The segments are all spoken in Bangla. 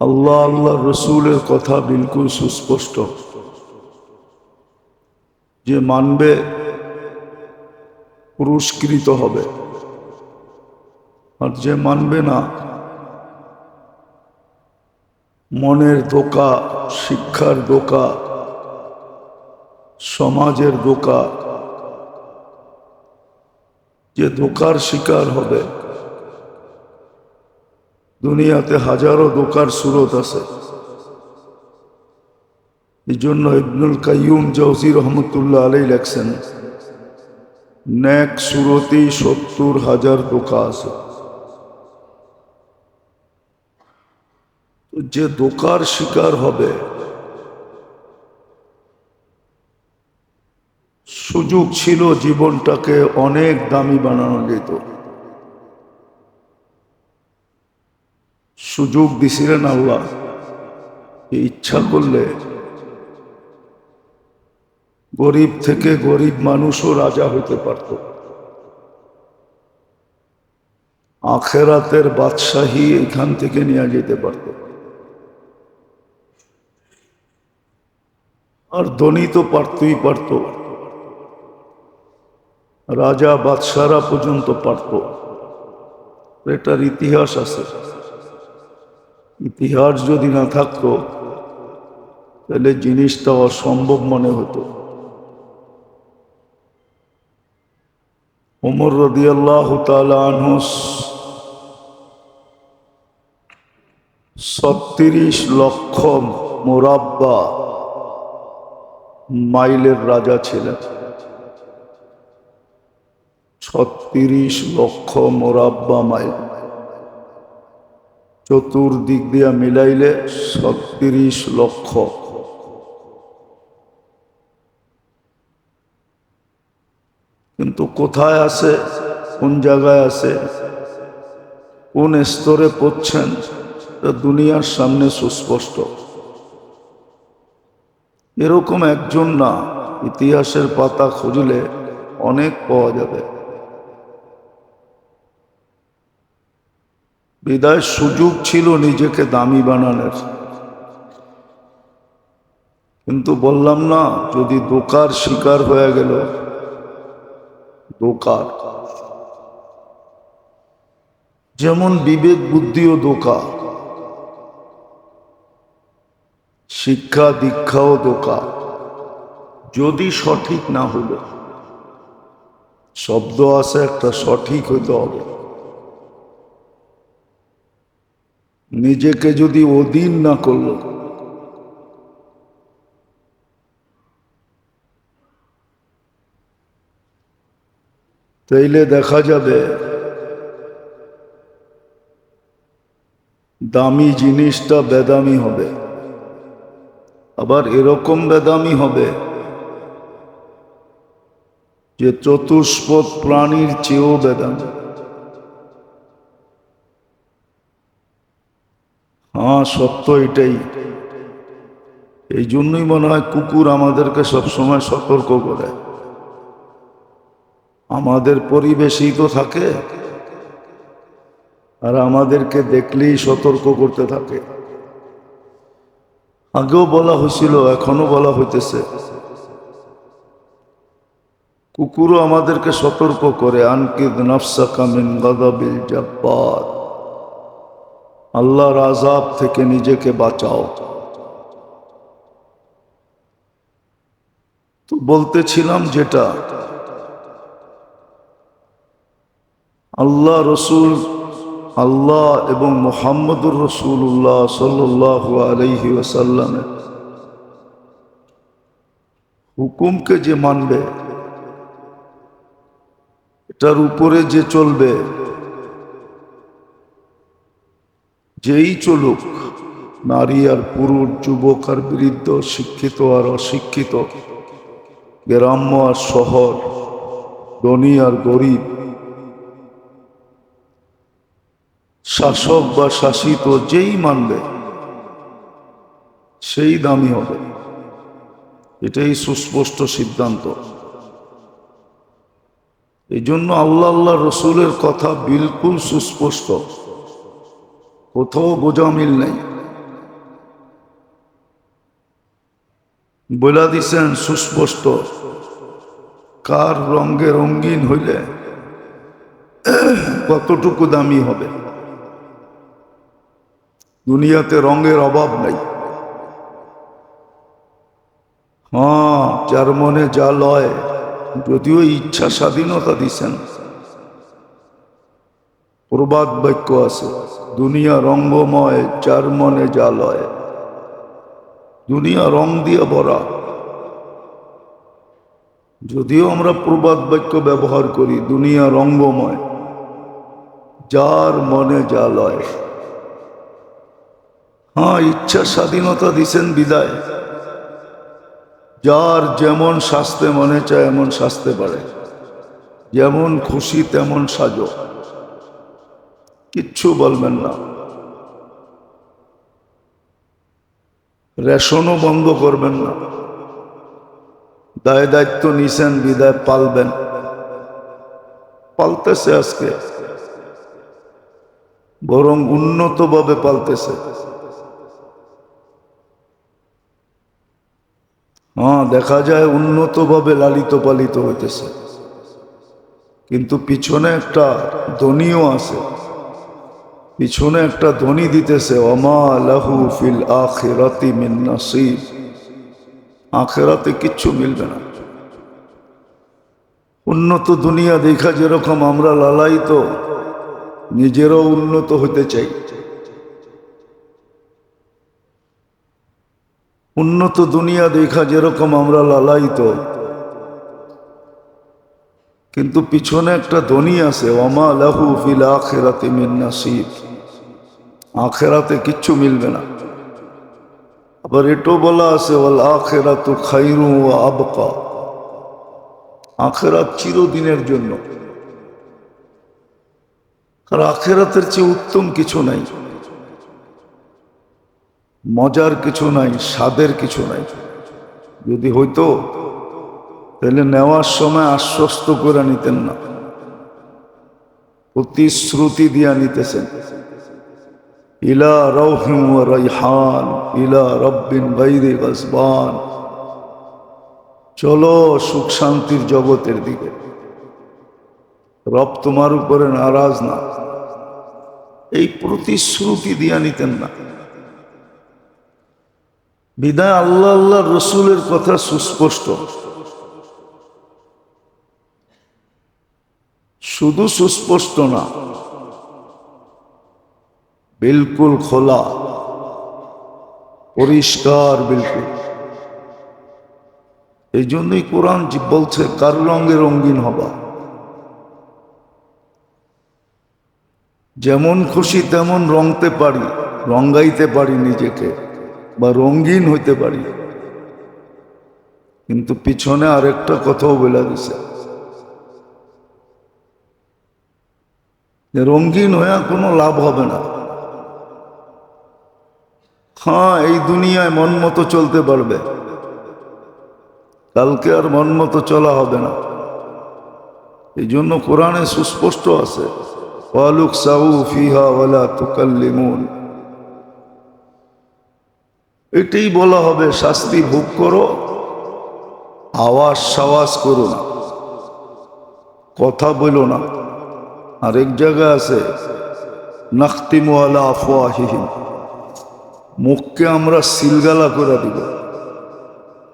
আল্লাহ আল্লাহ রসুলের কথা বিলকুল সুস্পষ্ট। যে মানবে, পুরস্কৃত হবে। আর যে মানবে না, মনের দোকা, শিক্ষার দোকা, সমাজের দোকা, যে দোকার শিকার হবে দুনিয়াতে হাজারো দোকার সুরত আছে। এই জন্য ইবনুল কাইয়ুম জৌসি রহমতুল্লাহ আলাই লেখছেন ন্যাক সুরতেই সত্তর হাজার দোকা আছে। যে দোকার শিকার হবে, সুযোগ ছিল জীবনটাকে অনেক দামি বানানো যেত। সুযোগ দিছিলেন আল্লাহ। ইচ্ছা করলে গরিব থেকে গরিব মানুষও রাজা হইতে পারত। আখেরাতের বাদশাহী এখান থেকে নিয়ে যেতে পারত। আর ধনী তো পারতই পারত। রাজা বাদশারা পর্যন্ত পারত। এটার ইতিহাস আছে। ইতিহাস যদি না থাকতো, তাহলে জিনিসটা অসম্ভব মনে হতো। ওমর রদিয়াল্লাহ তালানহুস ছত্রিশ লক্ষ মোরাব্বা মাইলের রাজা ছিলেন। ছত্রিশ লক্ষ মোরাব্বা মাইল। চতুর্দিক দিয়া মিলাইলে ছত্রিশ লক্ষ। কিন্তু কোথায় আছে, কোন জায়গায় আছে, কোন স্তরে পড়ছেন তা দুনিয়ার সামনে সুস্পষ্ট। এরকম একজন না, ইতিহাসের পাতা খুঁজলে অনেক পাওয়া যাবে। বিদায় সুযোগ ছিল নিজেকে দামি বানানোর। কিন্তু বললাম না, যদি দোকার শিকার হয়ে গেল, দোকার। যেমন বিবেক বুদ্ধি ও দোকা শিক্ষা দীক্ষাও দোকা যদি সঠিক না হলো, শব্দ আছে একটা, সঠিক হইতে হবে। নিজেকে যদি অধীন না করল। তাইলে দেখা যাবে, দামি জিনিসটা বেদামি হবে, আবার এরকম বেদামি হবে যে চতুষ্পদ প্রাণীর চেয়েও বেদামি। হ্যাঁ সত্য এটাই। এই জন্যই মনে হয় কুকুর আমাদেরকে সবসময় সতর্ক করে। আমাদের পরিবেশেই তো থাকে। আর আমাদেরকে দেখলেই সতর্ক করতে থাকে। আগেও বলা হয়েছিল, এখনও বলা হইতেছে। কুকুরও আমাদেরকে সতর্ক করে, আনকিদ নফসা কামিন গদাবিল জব্বার আল্লাহর আজাব থেকে নিজেকে বাঁচাও। তো বলতেছিলাম যেটা, আল্লাহ রসুল, আল্লাহ এবং মোহাম্মদুর রসুল্লাহ সাল্লাহ আলহি ওসাল্লামের হুকুমকে যে মানবে, এটার উপরে যে চলবে যেই চলুক, নারী আর পুরুষ, যুবক আর বৃদ্ধ, শিক্ষিত আর অশিক্ষিত, গ্রাম্য আর শহর, ধনী আর গরিব, শাসক বা শাসিত যেই মানবে, সেই দামি হবে। এটাই সুস্পষ্ট সিদ্ধান্ত। এই জন্য আল্লাহ আল্লাহ রসুলের কথা বিলকুল সুস্পষ্ট। কোথাও বোঝা মিল নাই। বইলা দিছেন সুস্পষ্ট, কার রঙ্গে রঙ্গিন হইলে কতটুকু দামি হবে? দুনিয়াতে রঙের অভাব নাই। হ্যাঁ যার মনে যা লয়, যদিও ইচ্ছা স্বাধীনতা দিছেন। প্রবাদ বাক্য আছে। দুনিয়া রঙ্গময় যার মনে যা লয় দুনিয়া রং দিয়ে ভরা। যদিও আমরা প্রবাদ বাক্য ব্যবহার করি, দুনিয়া রঙ্গময়, যার মনে যা লয় হ্যাঁ ইচ্ছা স্বাধীনতা দিছেন বিদায়। যার যেমন শাস্তে মনে চায়, এমন শাস্তে পারে। যেমন খুশি, তেমন সাজো। কিচ্ছু বলবেন না। রেশনও বন্ধ করবেন না। দায় দায়িত্ব নিছেন, বিদায় পালবেন। পালতেছে আজকে। বরং উন্নতভাবে পালতেছে। হ্যাঁ দেখা যায় উন্নতভাবে লালিত পালিত হইতেছে। কিন্তু পিছনে একটা ধ্বনিও আছে। পিছনে একটা ধ্বনি দিতেছে অমা লাহু ফিল আখিরাতি মিন নাসিব। আখেরাতে কিচ্ছু মিলবে না। উন্নত দুনিয়া দেখা যেরকম আমরা লালায়িত, নিজেরও উন্নত হতে চাই। উন্নত দুনিয়া দেখা যেরকম আমরা লালায়িত, কিন্তু পিছনে একটা ধ্বনি আছে অমা লাহু ফিল আখেরাতে মিন নাসিব। আখেরাতে কিচ্ছু মিলবে না। আবার এটাও বলা আছে, ওয়াল আখেরাতু খাইরু ও আবকা। আখেরাত চিরদিনের জন্য। আর আখেরাতের চেয়ে উত্তম কিছু নাই। মজার কিছু নাই, স্বাদের কিছু নাই। যদি হইতো, তাহলে নেওয়ার সময় আশ্বস্ত করে নিতেন না। প্রতিশ্রুতি দিয়া নিতেছেন। ইলা রৌহিম রাইহান, ইলা রব্বিন বাইরে গসবান চলো সুখ শান্তির জগতের দিকে। রব তোমার উপরে নারাজ না। এই প্রতিশ্রুতি দিয়া নিতেন না। বিদায় আল্লাহ আল্লাহ রসুলের কথা সুস্পষ্ট। শুধু সুস্পষ্ট না বিলকুল খোলা। পরিষ্কার বিলকুল। এই জন্যই কোরআন বলছে, কার রঙে রঙিন হবা? যেমন খুশি তেমন রঙতে পারি রঙ্গাইতে পারি নিজেকে, বা রঙিন হইতে পারি। কিন্তু পিছনে আরেকটা কথাও বলে দিছে। রঙিন হয়ে কোনো লাভ হবে না। হ্যাঁ এই দুনিয়ায় মন মতো চলতে পারবে। কালকে আর মন মতো চলা হবে না। এই জন্য কোরআনে সুস্পষ্ট আছে, ওয়ালুক সাউ ফিহা ওয়ালা তুকাল্লিমুন। এটাই বলা হবে, শাস্তি ভোগ করো আওয়াজ সাওয়াজ করো না, কথা বলো না। আরেক জায়গা আছে, নাখতিমু আলা আফওয়াহিহিম। মুখকে আমরা সিলগালা করে দিব,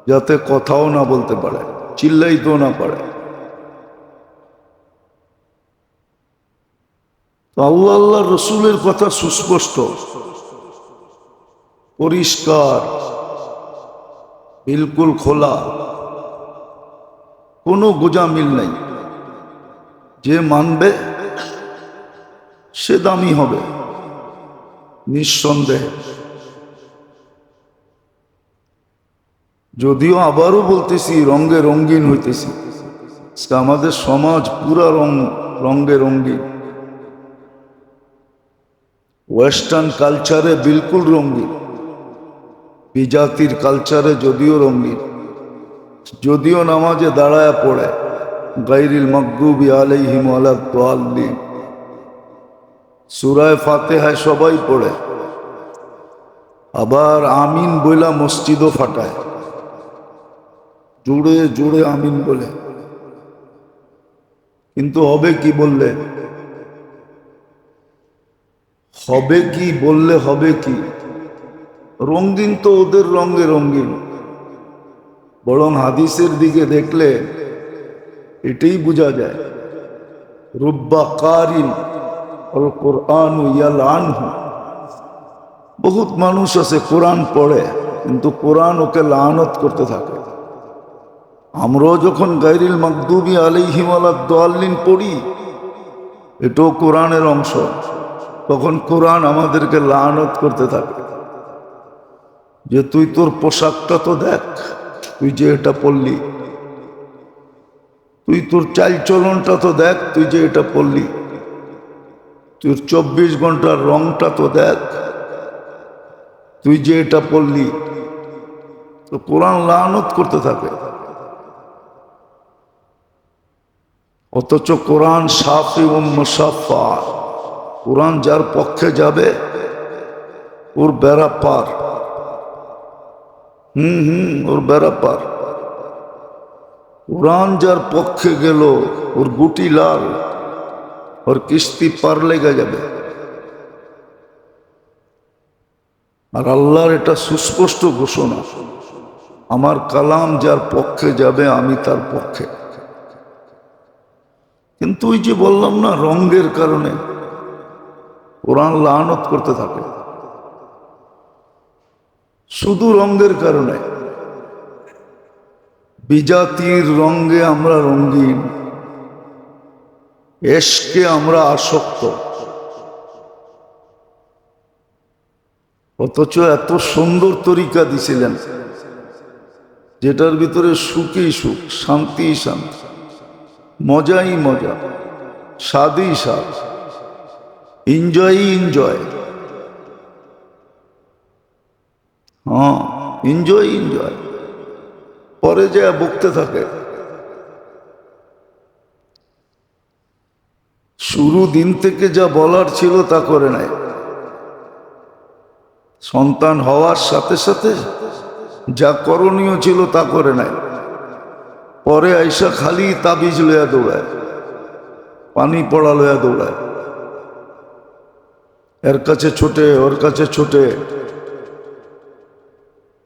যাতে কথাও না বলতে পারে, চিল্লাইতেও না পারে। আল্লাহ আল্লাহ রসুলের কথা সুস্পষ্ট, পরিষ্কার, বিলকুল খোলা। কোনো গোজামিল নেই। যে মানবে, সে দামি হবে, নিঃসন্দেহে। যদিও আবারও বলতেছি রঙ্গে রঙ্গিন হইতেছি। আমাদের সমাজ পুরা রং রঙ্গে রঙ্গিন ওয়েস্টার্ন কালচারে বিলকুল রঙ্গিন বিজাতির কালচারে যদিও রঙ্গিন যদিও নামাজে দাঁড়ায় পড়ে। গাইরিল মকদুবি আলাইহিম আলা তোয়াল্লিম সুরায় ফাতেহায় সবাই পড়ে। আবার আমিন বইলা মসজিদও ফাটায়। জুড়ে জুড়ে আমিন বলে। কিন্তু হবে কি বললে? হবে কি বললে হবে কি? রঙিন তো ওদের রঙে রঙিন। বরং হাদিসের দিকে দেখলে এটাই বোঝা যায়। রুব্বা কারিন অল কোরআন ইয়াল আনহু। বহুত মানুষ আছে, কোরআন পড়ে, কিন্তু কোরআন ওকে লানত করতে থাকে। আমরাও যখন গাইরিল মাকদুবি আলাইহিম আলাদ্দাল্লিন পড়ি, এটাও কোরআনের অংশ, তখন কোরআন আমাদেরকে লানত করতে থাকে। যে তুই তোর পোশাকটা তো দেখ, তুই যে এটা পড়লি তুই তোর চালচলনটা তো দেখ, তুই যে এটা পড়লি তোর চব্বিশ ঘণ্টার রংটা তো দেখ, তুই যে এটা পড়লি তো কোরআন লানত করতে থাকে। অথচ কোরআন সাফি মুসাফা কোরআন যার পক্ষে যাবে, ওর বেড়া পার। হুম হুম, ওর বেড়া পার। কোরআন যার পক্ষে গেল, ওর গুটি লাল, ওর কিস্তি পার লেগে যাবে। আর আল্লাহর এটা সুস্পষ্ট ঘোষণা, আমার কালাম যার পক্ষে যাবে, আমি তার পক্ষে। কিন্তু ওই যে বললাম না, রঙ্গের কারণে কোরআন লানত করতে থাকে। শুধু রঙ্গের কারণে। বিজাতির রঙ্গে আমরা রঙ্গিন এসকে আমরা আসক্ত। অথচ এত সুন্দর তরিকা দিছিলেন, যেটার ভিতরে সুখই সুখ শান্তি শান্তি। মজাই মজা, স্বাদই স্বাদ এনজয়ই এনজয় হ্যাঁ এনজয় এনজয় পরে যা বকতে থাকে। শুরু দিন থেকে যা বলার ছিল তা করে নাই সন্তান হওয়ার সাথে সাথে যা করণীয় ছিল তা করে নাই পরে আইসা খালি তাবিজ লইয়া দৌড়ায়, পানি পড়া লইয়া দৌড়ায়। এর কাছে ছোটে, ওর কাছে ছোটে।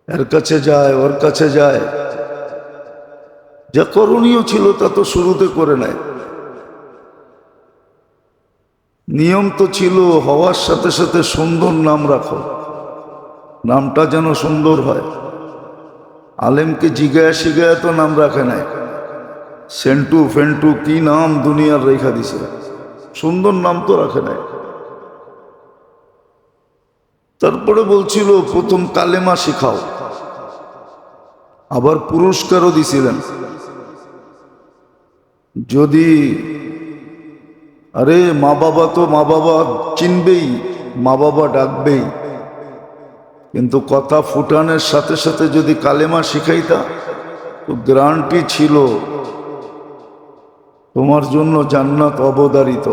এর কাছে যায়, ওর কাছে যায়। যা করণীয় ছিল তা তো শুরুতে করে নেয় নিয়ম তো ছিল, হওয়ার সাথে সাথে সুন্দর নাম রাখো। নামটা যেন সুন্দর হয়। আলেমকে জিগায় শিগায় তো নাম রাখে নাই। সেন্টু ফেন্টু কি নাম দুনিয়ার রেখা দিছে। সুন্দর নাম তো রাখে নাই। তারপরে বলছিল, প্রথম কালেমা শিখাও। আবার পুরস্কারও দিছিলেন। যদি, আরে মা বাবা তো মা বাবা চিনবেই, মা বাবা ডাকবেই। কিন্তু কথা ফুটানের সাথে সাথে যদি কালেমা শিখাইতা, তো গ্রান্টি ছিল তোমার জন্য জান্নাত অবদারিত।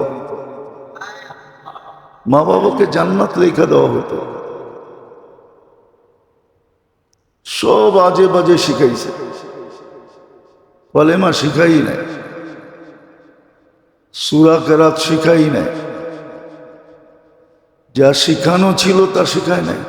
মা বাবাকে জান্নাত লেখা দেওয়া হতো। সব আজে বাজে শিখাইছে। কলেমা শিখাই নাই। সুরা কেরাত শিখাই নাই। যা শিখানো ছিল তা শিখায় নাই।